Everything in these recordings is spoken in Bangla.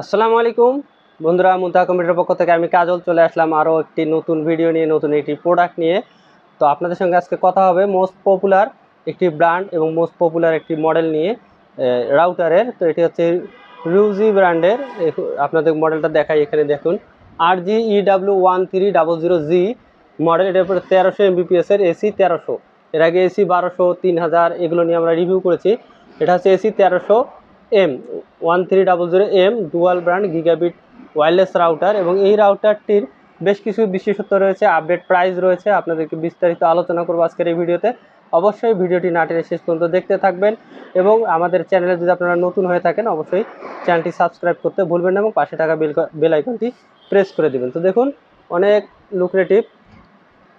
আসসালামু আলাইকুম। বন্ধুরা মুন্তা কম্পিউটার পক্ষ থেকে আমি কাজল চলে আসলাম আরও একটি নতুন ভিডিও নিয়ে, নতুন একটি প্রোডাক্ট নিয়ে। তো আপনাদের সঙ্গে আজকে কথা হবে মোস্ট পপুলার একটি ব্র্যান্ড এবং মোস্ট পপুলার একটি মডেল নিয়ে রাউটারের তো এটি হচ্ছে রুজি ব্র্যান্ডের আপনাদের মডেলটা দেখাই এখানে দেখুন। R G E W one three double zero G model এটার উপরে তেরোশো এমবিপিএসের এসি তেরোশো। এর আগে এসি বারোশো, তিন হাজার, এগুলো নিয়ে আমরা রিভিউ করেছি। এটা হচ্ছে এসি তেরোশো। M one three double zero M dual brand gigabit wireless router এবং এই রাউটারটির বেশ কিছু বিশেষত্ব রয়েছে আপডেট প্রাইস রয়েছে, আপনাদেরকে বিস্তারিত আলোচনা করব আজকের এই ভিডিওতে। অবশ্যই ভিডিওটি না টেনে শেষ পর্যন্ত দেখতে থাকবেন এবং আমাদের চ্যানেলে যদি আপনারা নতুন হয়ে থাকেন, অবশ্যই চ্যানেলটি সাবস্ক্রাইব করতে ভুলবেন না এবং পাশে থাকা বেল বেল আইকনটি প্রেস করে দেবেন। তো দেখুন, অনেক লুক্রেটিভ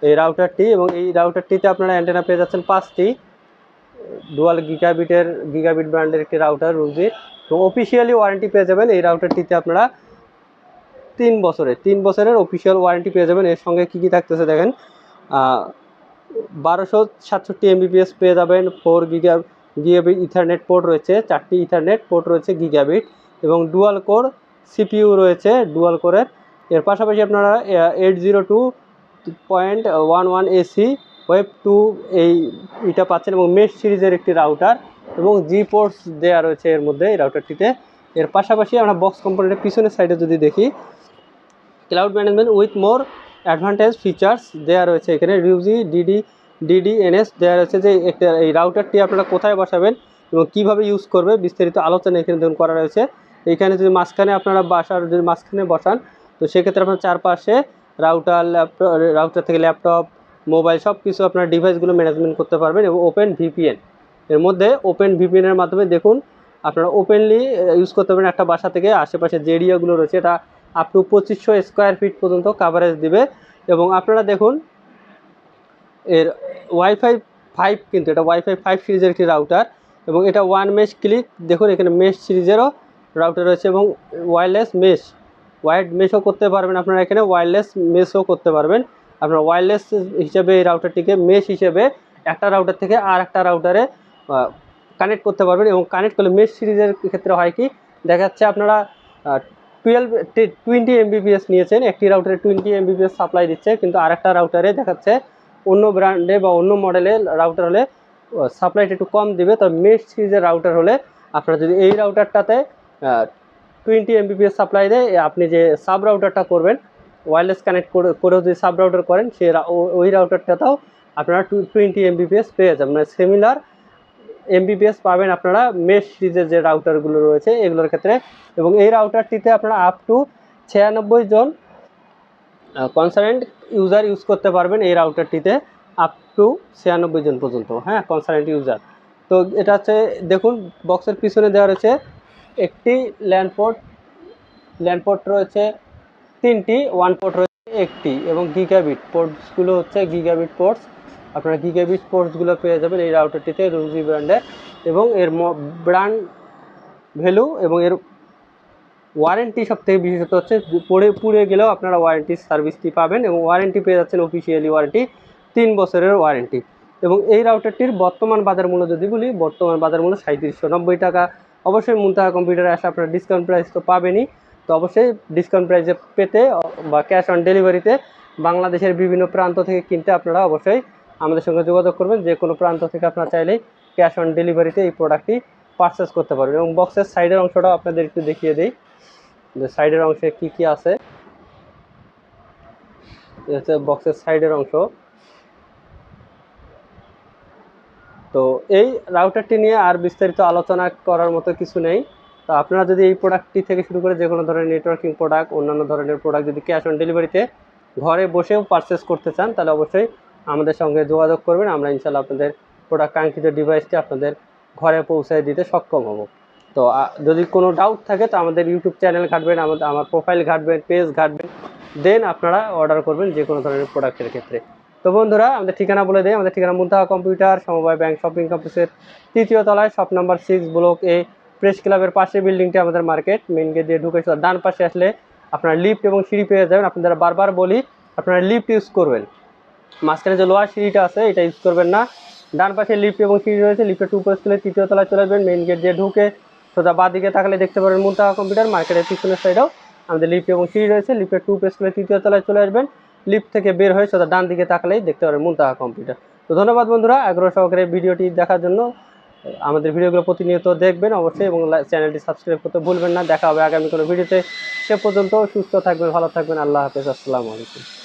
এই রাউটারটি এবং এই রাউটারটিতে আপনারা অ্যান্টেনা পেয়ে যাচ্ছেন পাঁচটি। ডুয়াল গিগাবিটের গিগাবিট ব্র্যান্ডের একটি রাউটার রুজির এবং অফিসিয়ালি ওয়ারেন্টি পেয়ে যাবেন এই রাউটারটিতে আপনারা তিন বছরের তিন বছরের অফিসিয়াল ওয়ারেন্টি পেয়ে যাবেন। এর সঙ্গে কী কী থাকতেছে দেখেন বারোশো সাতষট্টি এমবিপিএস পেয়ে যাবেন four giga gigabit ethernet port রয়েছে, চারটি ইথারনেট পোর্ট রয়েছে গিগাবিট এবং ডুয়াল কোর সিপিইউ রয়েছে ডুয়াল কোরের এর পাশাপাশি আপনারা eight zero two point one one AC wave two এই এটা পাচ্ছেন এবং মেশ সিরিজের একটি রাউটার এবং জি পোর্টস দেওয়া রয়েছে এর মধ্যে এই রাউটারটিতে। এর পাশাপাশি আমরা বক্স কম্পোনেন্টের পিছনের সাইডে যদি দেখি, cloud management with more advantage features দেওয়া রয়েছে এখানে রিউজি ডিডি ডিডিএনএস দেওয়া রয়েছে যে এই রাউটারটি আপনারা কোথায় বসাবেন এবং কীভাবে ইউজ করবে বিস্তারিত আলোচনা এখানে ধরুন করা রয়েছে। এইখানে যদি মাঝখানে আপনারা বাসার যদি মাঝখানে বসান, তো সেক্ষেত্রে আপনার চারপাশে রাউটার, ল্যাপটপ, রাউটার থেকে ল্যাপটপ মোবাইল সব কিছু আপনার ডিভাইসগুলো ম্যানেজমেন্ট করতে পারবেন এবং ওপেন ভিপিএন এর মধ্যে ওপেন ভিপিএনের মাধ্যমে দেখুন, আপনারা ওপেনলি ইউজ করতে পারেন একটা বাসা থেকে আশেপাশে যে এরিয়াগুলো রয়েছে, এটা আপ টু পঁচিশশো স্কোয়ার ফিট পর্যন্ত কাভারেজ দিবে। এবং আপনারা দেখুন, এর ওয়াইফাই ফাইভ কিন্তু, এটা ওয়াইফাই ফাইভ সিরিজের একটি রাউটার এবং এটা ওয়ান মেশ ক্লিক দেখুন এখানে মেশ সিরিজেরও রাউটার রয়েছে এবং ওয়্যারলেস মেশ ওয়াইড মেশও করতে পারবেন আপনারা এখানে ওয়্যারলেস মেশও করতে পারবেন। আপনারা ওয়্যারলেস হিসেবে এই রাউটারটিকে মেশ হিসেবে একটা রাউটার থেকে আর একটা রাউটারে কানেক্ট করতে পারবেন এবং কানেক্ট করলে মেশ সিরিজের ক্ষেত্রে হয় কি? দেখা যাচ্ছে আপনারা টুয়েলভ টোয়েন্টি এমবিপিএস নিয়েছেন, একটি রাউটারে টোয়েন্টি এমবিপিএস সাপ্লাই দিচ্ছে, কিন্তু আরেকটা রাউটারে দেখাচ্ছে অন্য ব্র্যান্ডে বা অন্য মডেলের রাউটার হলে সাপ্লাইটা একটু কম দিবে। তবে মেশ সিরিজের রাউটার হলে আপনারা যদি এই রাউটারটাতে টোয়েন্টি এমবিপিএস সাপ্লাই দেয় আপনি যে সাব রাউটারটা করবেন ওয়্যারলেস কানেক্ট করে যদি সাব রাউটার করেন, সে ওই রাউটারটাতেও আপনারা টু টোয়েন্টি এমবিপিএস পেয়ে যাবেন। মানে সিমিলার এমবিপিএস পাবেন আপনারা মেশ সিরিজের যে রাউটারগুলো রয়েছে, এগুলোর ক্ষেত্রে। এবং এই রাউটারটিতে আপনারা আপ টু ছিয়ানব্বই জন কনসারেন্ট ইউজার ইউজ করতে পারবেন এই রাউটারটিতে আপ টু ছিয়ানব্বই জন পর্যন্ত হ্যাঁ কনসারেন্ট ইউজার তো এটা হচ্ছে, দেখুন বক্সের পিছনে দেওয়া রয়েছে একটি ল্যান্ডপোর্ট ল্যান্ডপোর্ট রয়েছে তিনটি ওয়ান পোর্ট রয়েছে, একটি, এবং গিগাবিট পোর্টসগুলো হচ্ছে গিগাবিট পোর্টস আপনারা গিগাবিট পোর্টসগুলো পেয়ে যাবেন এই রাউটারটিতে রুজি ব্র্যান্ডের এবং এর ব্র্যান্ড ভ্যালু এবং এর ওয়ারেন্টি সব থেকে বিশেষত হচ্ছে, পড়ে, পুড়ে গেলেও আপনারা ওয়ারেন্টি সার্ভিসটি পাবেন এবং ওয়ারেন্টি পেয়ে যাচ্ছেন অফিসিয়ালি ওয়ারেন্টি তিন বছরের ওয়ারেন্টি এবং এই রাউটারটির বর্তমান বাজার মূল্য যদি বলি, বর্তমান বাজার মূল্য সাঁত্রিশশো নব্বই টাকা। অবশ্যই মুন্তাহা কম্পিউটারে আসে আপনারা ডিসকাউন্ট প্রাইস তো পাবেনই। তো অবশ্যই ডিসকাউন্ট প্রাইসে পেতে বা ক্যাশ অন ডেলিভারিতে বাংলাদেশের বিভিন্ন প্রান্ত থেকে কিনতে আপনারা অবশ্যই আমাদের সঙ্গে যোগাযোগ করবেন। যে কোনো প্রান্ত থেকে আপনারা চাইলেই ক্যাশ অন ডেলিভারিতে এই প্রোডাক্টটি পারচেস করতে পারবেন এবং বক্সের সাইডের অংশটা আপনাদের একটু দেখিয়ে দিই। যে সাইডের অংশে কি কি আছে? বক্সের সাইডের অংশ। তো এই রাউটারটি নিয়ে আর বিস্তারিত আলোচনা করার মতো কিছু নেই। তো আপনারা যদি এই প্রোডাক্টটি থেকে শুরু করে যে কোনো ধরনের নেটওয়ার্কিং প্রোডাক্ট অন্যান্য ধরনের প্রোডাক্ট যদি ক্যাশ অন ডেলিভারিতে ঘরে বসেও পারচেস করতে চান, তাহলে অবশ্যই আমাদের সঙ্গে যোগাযোগ করবেন। আমরা ইনশাল্লাহ আপনাদের প্রোডাক্ট কাঙ্ক্ষিত ডিভাইসটি আপনাদের ঘরে পৌঁছায় দিতে সক্ষম হব। তো যদি কোনো ডাউট থাকে, তো আমাদের ইউটিউব চ্যানেল ঘাটবেন আমাদের আমার প্রোফাইল ঘাটবেন পেজ ঘাটবেন। দেন আপনারা অর্ডার করবেন যে কোনো ধরনের প্রোডাক্টের ক্ষেত্রে। তো বন্ধুরা, আমাদের ঠিকানা বলে দেয় আমাদের ঠিকানা মুন্তাহা কম্পিউটার, সমবায় ব্যাংক, শপিং কমপ্লেক্সের তৃতীয় তলায়, shop number six block A press ক্লাবের পাশে বিল্ডিংটি আমাদের মার্কেট মেন গেট দিয়ে ঢুকে ডান পাশে আসলে আপনারা লিফট এবং সিঁড়ি পেয়ে যাবেন। আপনারা বারবার বলি, আপনারা লিফট ইউজ করবেন। মাঝখানে যে লোহার সিঁড়িটা আছে, এটা ইউজ করবেন না। ডান পাশে লিফট এবং সিঁড়ি রয়েছে লিফটের টু উপরে তৃতীয় তলায় চলে আসবেন মেন গেট দিয়ে ঢুকে। সোজা বাঁ দিকে তাকালে দেখতে পারেন মুনতাহা কম্পিউটার মার্কেটের পিছনের সাইডেও আমাদের লিফট এবং সিঁড়ি রয়েছে। লিফটের টু পেস করে তৃতীয় তলায় চলে আসবেন। লিফট থেকে বের হয়ে সোজা ডান দিকে তাকালেই দেখতে পারেন মুনতাহা কম্পিউটার তো ধন্যবাদ বন্ধুরা, আগ্রহ সহকারে ভিডিওটি দেখার জন্য। আমাদের ভিডিওগুলো প্রতিনিয়ত দেখবেন অবশ্যই এবং চ্যানেলটি সাবস্ক্রাইব করতে ভুলবেন না। দেখা হবে আগামী কোনো ভিডিওতে। সে পর্যন্ত সুস্থ থাকবেন, ভালো থাকবেন। আল্লাহ হাফেজ। আসসালামু আলাইকুম।